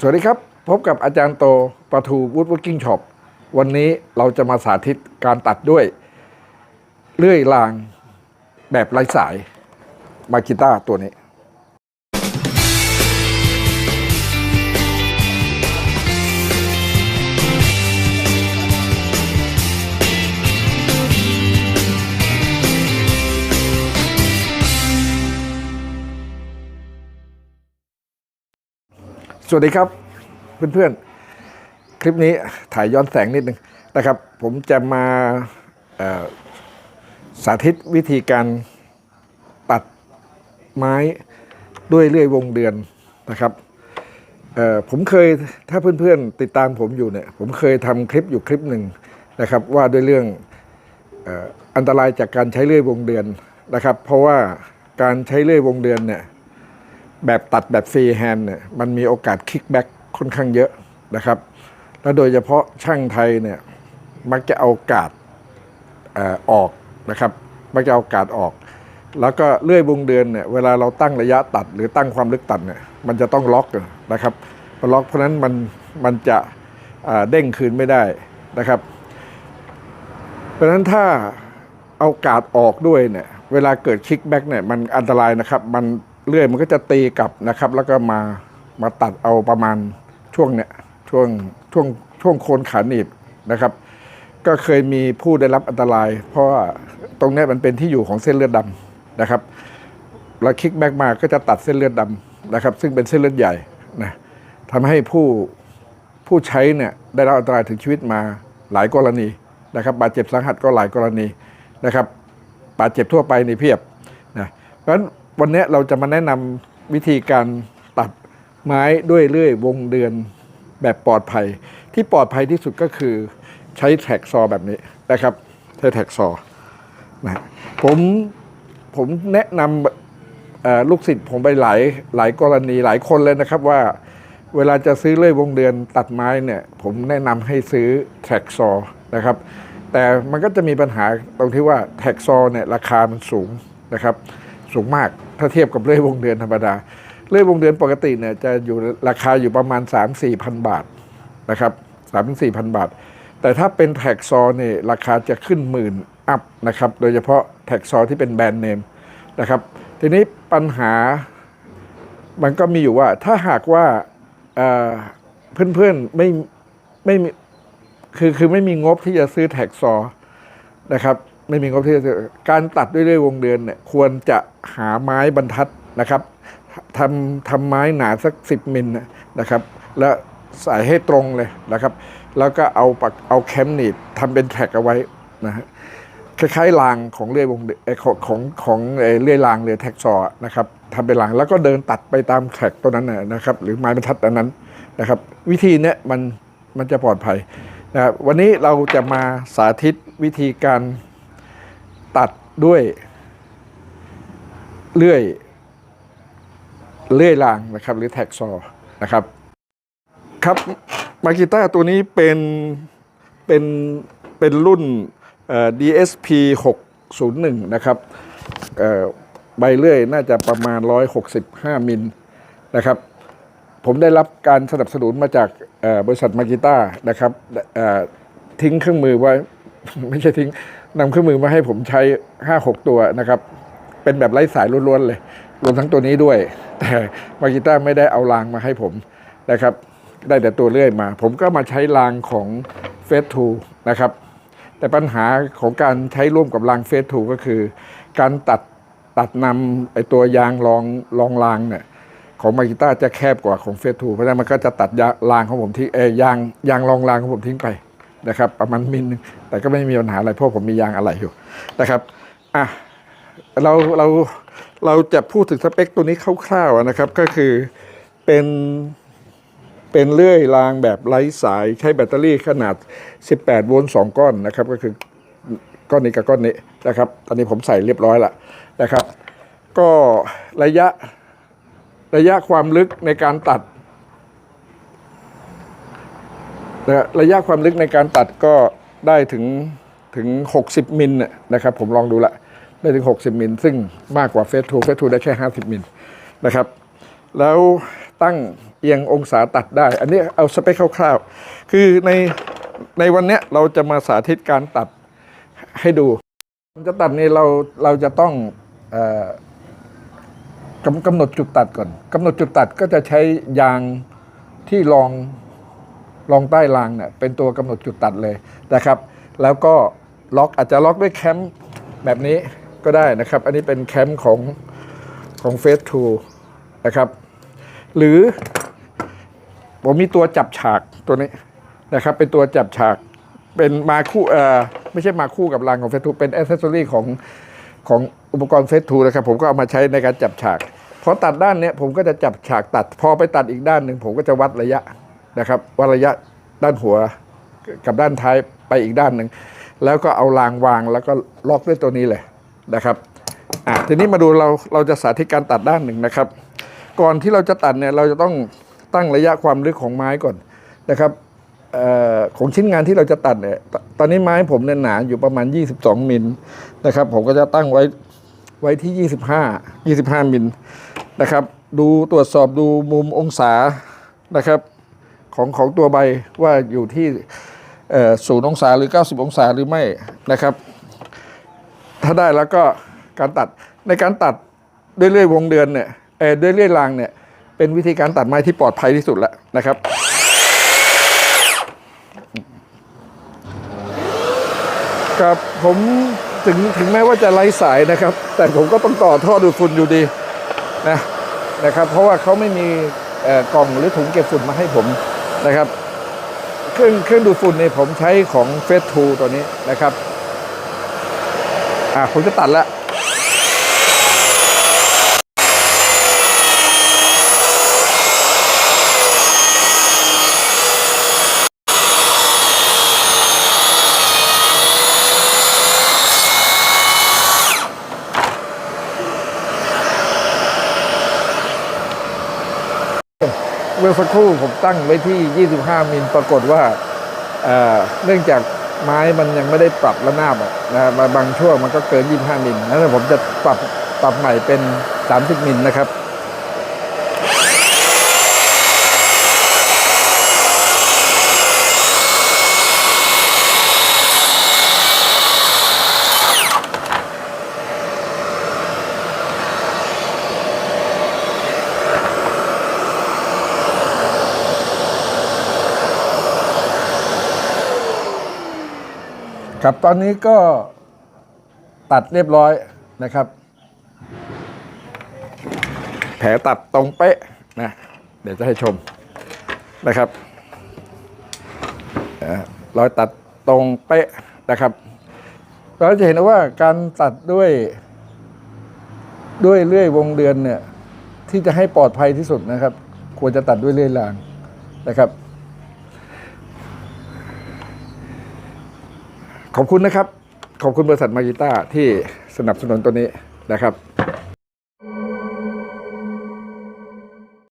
สวัสดีครับ พบกับอาจารย์โตประทูวูดว o กิ้งช็อปวันนี้เราจะมาสาธิตการตัดด้วยเลื่อยรางแบบไร้สายมากิต้าตัวนี้ สวัสดีครับเพื่อนๆ คลิปนี้ถ่ายย้อนแสงนิดนึงนะครับ ผมจะมาสาธิตวิธีการตัดไม้ด้วยเลื่อยวงเดือนนะครับผมเคยถ้าเพื่อนๆ ติดตามผมอยู่เนี่ยผมเคยทำคลิปอยู่คลิปหนึ่งนะครับ ว่าด้วยเรื่องออันตรายจากการใช้เลื่อยวงเดือนนะครับ เพราะว่าการใช้เลื่อยวงเดือนเนี่ย แบบตัดแบบฟรีแฮนด์เนี่ยมันมีโอกาสคิกแบ็กค่อนข้างเยอะนะครับ แล้วโดยเฉพาะช่างไทยเนี่ยมักจะเอากาดอออกนะครับ มักจะเอากาดออก แล้วก็เลื่อยวงเดือนเนี่ยเวลาเราตั้งระยะตัดหรือตั้งความลึกตัดเนี่ยมันจะต้องล็อกนะครับพอล็อกเพราะนั้นมันมันจะเด้งคืนไม่ได้นะครับ เพราะฉะนั้นถ้าเอากาดออกด้วยเนี่ยเวลาเกิดคิกแบ็กเนี่ยมันอันตรายนะครับมัน เลื่อยมันก็จะตีกลับนะครับ แล้วก็มามาตัดเอาประมาณช่วงเนี่ยช่วงช่วงช่วงโคนขาหนีบนะครับ ก็เคยมีผู้ได้รับอันตราย เพราะว่าตรงนี้มันเป็นที่อยู่ของเส้นเลือดดำนะครับแล้วคิกแบ็กมาก็จะตัดเส้นเลือดดำนะครับ ซึ่งเป็นเส้นเลือดใหญ่นะทำให้ผู้ผู้ใช้เนี่ยได้รับอันตรายถึงชีวิตมาหลายกรณีนะครับบาดเจ็บสาหัสก็หลายกรณีนะครับบาดเจ็บทั่วไปในเพียบนะเพราะฉะนั้น วันนี้เราจะมาแนะนำวิธีการตัดไม้ด้วยเลื่อยวงเดือนแบบปลอดภัย ที่ปลอดภัยที่สุดก็คือใช้แท็กซอแบบนี้นะครับใช้แท็กซอนะผมผมแนะนำลูกศิษย์ผมไปหลายหลายกรณีหลายคนเลยนะครับว่าเวลาจะซื้อเลื่อยวงเดือนตัดไม้เนี่ย ผมแนะนำให้ซื้อแท็กซอนะครับแต่มันก็จะมีปัญหาตรงที่ว่าแท็กซอเนี่ยราคามันสูงนะครับ สูงมาก ถ้าเทียบกับเลื่อยวงเดือนธรรมดา เลื่อยวงเดือนปกติเนี่ยจะอยู่ราคาอยู่ประมาณ 3 4พันบาทนะครับสามถึงสี่พันบาท แต่ถ้าเป็นแท็กซอเนี่ยราคาจะขึ้นหมื่นอัพนะครับ โดยเฉพาะแท็กซอที่เป็นแบรนด์เนมนะครับ ทีนี้ปัญหามันก็มีอยู่ว่าถ้าหากว่าเอ่อเพื่อนๆไม่ไม่คือคือไม่มีงบที่จะซื้อแท็กซอนะครับ ไม่มีงบที่จะการตัดด้วยเลื่อยวงเดือนเนี่ยควรจะหาไม้บรรทัดนะครับทำทำไม้หนาสักสิบมิลนะนะครับ แล้วใส่ให้ตรงเลยนะครับ แล้วก็เอาปักเอาแคมหนีบทำเป็นแท็กเอาไว้นะฮะคล้ายๆรางของเลื่อยวงเดือนของของของเอ่อเลื่อยรางเรือแท็กซอนะครับทำเป็นรางแล้วก็เดินตัดไปตามแท็กตัวนั้นนะครับ หรือไม้บรรทัดอันนั้นนะครับ วิธีเนี้ยมันมันจะปลอดภัยนะครับวันนี้เราจะมาสาธิตวิธีการ ตัดด้วยเลื่อยเลื่อยรางนะครับหรือแท็กซอนะครับ ครับมากิต้าตัวนี้เป็นเป็นเป็นรุ่น DSP 601 นะครับใบเลื่อยน่าจะประมาณ 165 มิลนะครับ ผมได้รับการสนับสนุนมาจากบริษัทมากิต้านะครับทิ้งเครื่องมือไว้ ไม่ใช่ทิ้ง นำเครื่องมือมาให้ผมใช้ 5-6 ตัวนะครับ เป็นแบบไร้สายล้วนๆเลย รวมทั้งตัวนี้ด้วย แต่มากิต้าไม่ได้เอารางมาให้ผมนะครับ ได้แต่ตัวเลื่อยมา ผมก็มาใช้รางของเฟสทูนะครับ แต่ปัญหาของการใช้ร่วมกับรางเฟสทูก็คือ การตัดตัดนำไอตัวยางรองรองรางเนี่ยของมากิต้าจะแคบกว่าของเฟสทูเพราะฉะนั้นมันก็จะตัดยางรางของผมทิ้งเอยยางยางรองรางของผมทิ้งไป นะครับ ประมาณมิลนึงแต่ก็ไม่มีปัญหาอะไรเพราะผมมียางอะไรอยู่นะครับอะเราเราเราจะพูดถึงสเปคตัวนี้คร่าวๆนะครับ ก็คือเป็นเป็นเลื่อยรางแบบไร้สายใช้แบตเตอรี่ขนาด 18 โวลต์2ก้อนนะครับ ก็คือก้อนนี้กับก้อนนี้นะครับ ตอนนี้ผมใส่เรียบร้อยแล้วนะครับ ก็ระยะระยะความลึกในการตัด นะระยะความลึกในการตัดก็ได้ถึงถึง 60 มิลนะนะครับ ผมลองดูละได้ถึง 60 มิล ซึ่งมากกว่าเฟสทูเฟสทูได้แค่ 50 มิลนะครับ แล้วตั้งเอียงองศาตัดได้ อันนี้เอาสเปคคร่าวๆ คือในในวันเนี้ยเราจะมาสาธิตการตัดให้ดูจะตัดนี่เราเราจะต้องอกำกำหนดจุดตัดก่อนกำหนดจุดตัดก็จะใช้ยางที่รอง รองใต้รางเนี่ยเป็นตัวกำหนดจุดตัดเลยนะครับ แล้วก็ล็อกอาจจะล็อกด้วยแคมป์แบบนี้ก็ได้นะครับ อันนี้เป็นแคมป์ของของเฟสทูนะครับ หรือผมมีตัวจับฉากตัวนี้นะครับ เป็นตัวจับฉากเป็นมาคู่เอ่อไม่ใช่มาคู่กับรางของเฟสทูเป็นอ c เซสซอรี่ของของอุปกรณ์เฟสทูนะครับ ผมก็เอามาใช้ในการจับฉากพอตัดด้านเนี้ยผมก็จะจับฉากตัด พอไปตัดอีกด้านหนึ่งผมก็จะวัดระยะ นะครับวัดระยะด้านหัวกับด้านท้ายไปอีกด้านหนึ่งแล้วก็เอารางวางแล้วก็ล็อกด้วยตัวนี้เลยนะครับอะทีนี้มาดูเราเราจะสาธิตการตัดด้านหนึ่งนะครับ ก่อนที่เราจะตัดเนี่ยเราจะต้องตั้งระยะความลึกของไม้ก่อนนะครับออของชิ้นงานที่เราจะตัดเนี่ยตตอนนี้ไม้ผมเนี่ยหนาอยู่ประมาณ 22 มิลนะครับผมก็จะตั้งไว้ไว้ที่ 25 25 มิลนะครับ ดูตรวจสอบดูมุมองศานะครับ ของของตัวใบว่าอยู่ที่ศูนย์องศาหรือ 90 องศาหรือไม่นะครับ ถ้าได้แล้วก็การตัดในการตัดด้วยเลื่อยวงเดือนเนี่ยเออด้วยเลื่อยรางเนี่ยเป็นวิธีการตัดไม้ที่ปลอดภัยที่สุดแล้วนะครับครับผมถึงถึงแม้ว่าจะไร้สายนะครับ แต่ผมก็ต้องต่อท่อดูดฝุ่นอยู่ดีนะนะครับ เพราะว่าเขาไม่มีกล่องหรือถุงเก็บฝุ่นมาให้ผม นะครับ เครื่องเครื่องดูดฝุ่นเนี่ยผมใช้ของเฟสทูตัวนี้นะครับ อะผมจะตัดแล้ว มื่อสักครู่ผมตั้งไว้ที่ 25 มิลปรากฏว่าเนื่องจากไม้มันยังไม่ได้ปรับระนาบะนะมาบางช่วงมันก็เกิน 25 มิลนั้นผมจะปรับปรับใหม่เป็น 30 มิลนะครับ ครับตอนนี้ก็ตัดเรียบร้อยนะครับ แผลตัดตรงเป๊ะนะเดี๋ยวจะให้ชมนะครับเอ่อรอยตัดตรงเป๊ะนะครับ เราจะเห็นว่าการตัดด้วยด้วยเลื่อยวงเดือนเนี่ยที่จะให้ปลอดภัยที่สุดนะครับ ควรจะตัดด้วยเลื่อยรางนะครับ ขอบคุณนะครับ ขอบคุณบริษัทมากิต้าที่สนับสนุนตัวนี้นะครับ